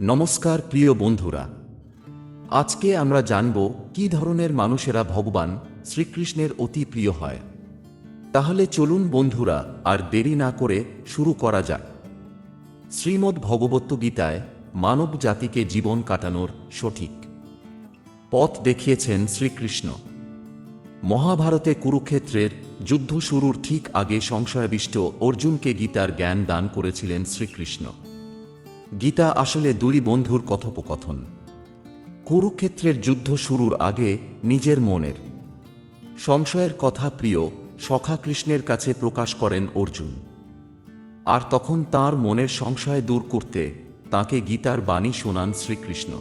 নমস্কার, প্রিয় বন্ধুরা। আজকে আমরা জানব কি ধরনের মানুষেরা ভগবান শ্রীকৃষ্ণের অতি প্রিয় হয়। তাহলে চলুন বন্ধুরা, আর দেরি না করে শুরু করা যাক। শ্রীমদ্ ভগবত গীতায় মানব জাতিকে জীবন কাটানোর সঠিক পথ দেখিয়েছেন শ্রীকৃষ্ণ। মহাভারতে কুরুক্ষেত্রের যুদ্ধ শুরুর ঠিক আগে সংশয়াবিষ্ট অর্জুনকে গীতার জ্ঞান দান করেছিলেন শ্রীকৃষ্ণ। গীতা আসলে দুই বন্ধুর কথোপকথন। কুরুক্ষেত্রের যুদ্ধ শুরুর আগে নিজের মনের। সংশয়ের কথা প্রিয় সখা কৃষ্ণের কাছে প্রকাশ করেন অর্জুন। আর তখন তার মনের সংশয় দূর করতে তাকে গীতার বাণী শোনান শ্রীকৃষ্ণ।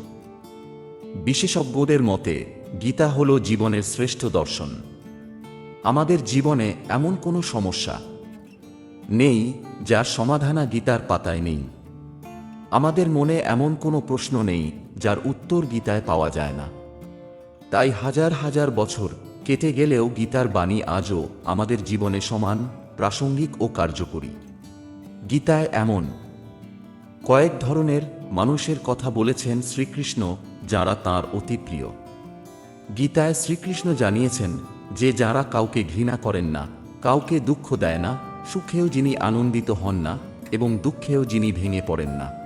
বিশেষজ্ঞদের মতে, গীতা হল জীবনের শ্রেষ্ঠ দর্শন। আমাদের জীবনে এমন কোনো সমস্যা নেই যার সমাধানা গীতার পাতায় নেই। আমাদের মনে এমন কোনো প্রশ্ন নেই যার উত্তর গীতায় পাওয়া যায় না। তাই হাজার হাজার বছর কেটে গেলেও গীতার বাণী আজও আমাদের জীবনে সমান, প্রাসঙ্গিক ও কার্যকরী। গীতায় এমন, কয়েক ধরনের মানুষের কথা বলেছেন শ্রীকৃষ্ণ যারা তার অতি প্রিয়। গীতায় শ্রীকৃষ্ণ জানিয়েছেন যে যারা কাউকে ঘৃণা করেন না, কাউকে দুঃখ দেয় না, সুখেও যিনি আনন্দিত হন না এবং দুঃখেও যিনি ভেঙে পড়েন না।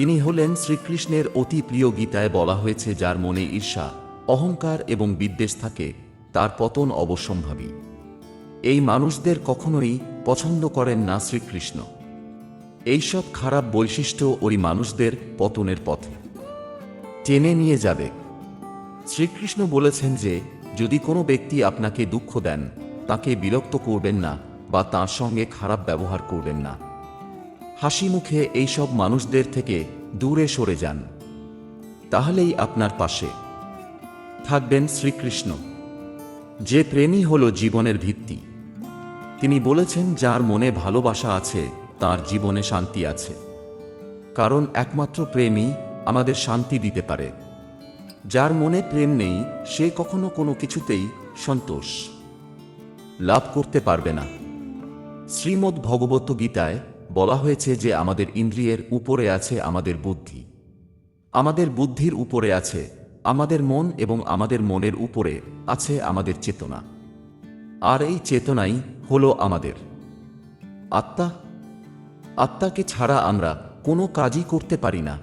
তিনি হলেন শ্রীকৃষ্ণের অতি প্রিয় গীতায় বলা হয়েছে, যার মনে ঈর্ষা, অহংকার এবং বিদ্বেষ থাকে, তার পতন অবশ্যম্ভাবী। এই মানুষদের কখনোই পছন্দ করেন না শ্রীকৃষ্ণ। এইসব খারাপ বৈশিষ্ট্য ওই মানুষদের পতনের পথে। টেনে নিয়ে যাবে। শ্রীকৃষ্ণ বলেছেন যে, যদি কোনো ব্যক্তি আপনাকে দুঃখ দেন, তাকে বিরক্ত করবেন না বা তার সঙ্গে খারাপ ব্যবহার করবেন না। হাসি মুখে এইসব মানুষদের থেকে দূরে সরে যান। তাহলেই আপনার পাশে। থাকবেন শ্রীকৃষ্ণ। যে প্রেমই হল জীবনের ভিত্তি। তিনি বলেছেন, যার মনে ভালোবাসা আছে, তার জীবনে শান্তি আছে। কারণ একমাত্র প্রেমই আমাদের শান্তি দিতে পারে। যার মনে প্রেম নেই, সে কখনো কোনো কিছুতেই সন্তোষ লাভ করতে পারবে না। শ্রীমদ্ ভগবত গীতায় বলা হয়েছে যে আমাদের ইন্দ্রিয়ের উপরে আছে আমাদের বুদ্ধি। আমাদের বুদ্ধির উপরে আছে, আমাদের মন এবং আমাদের মনের উপরে আছে আমাদের চেতনা। আর এই চেতনাই হল আমাদের। আত্মা? আত্মাকে ছাড়া আমরা কোনো কাজই করতে পারি না।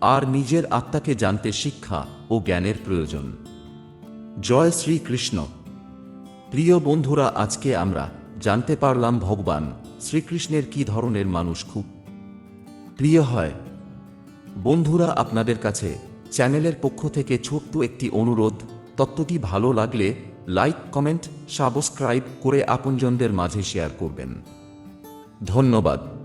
আর নিজের আত্মাকে জানতে শিক্ষা ও জ্ঞানের প্রয়োজন। জয় শ্রীকৃষ্ণ। প্রিয় বন্ধুরা, আজকে আমরা জানতে পারলাম ভগবান শ্রীকৃষ্ণের কি ধরনের মানুষ খুব? প্রিয় হয়, বন্ধুরা আপনাদের কাছে চ্যানেলের পক্ষ থেকে ছোট্ট একটি অনুরোধ, তত্ত্বটি ভালো লাগলে লাইক, কমেন্ট, সাবস্ক্রাইব করে আপনজনদের মাঝে শেয়ার করবেন। ধন্যবাদ।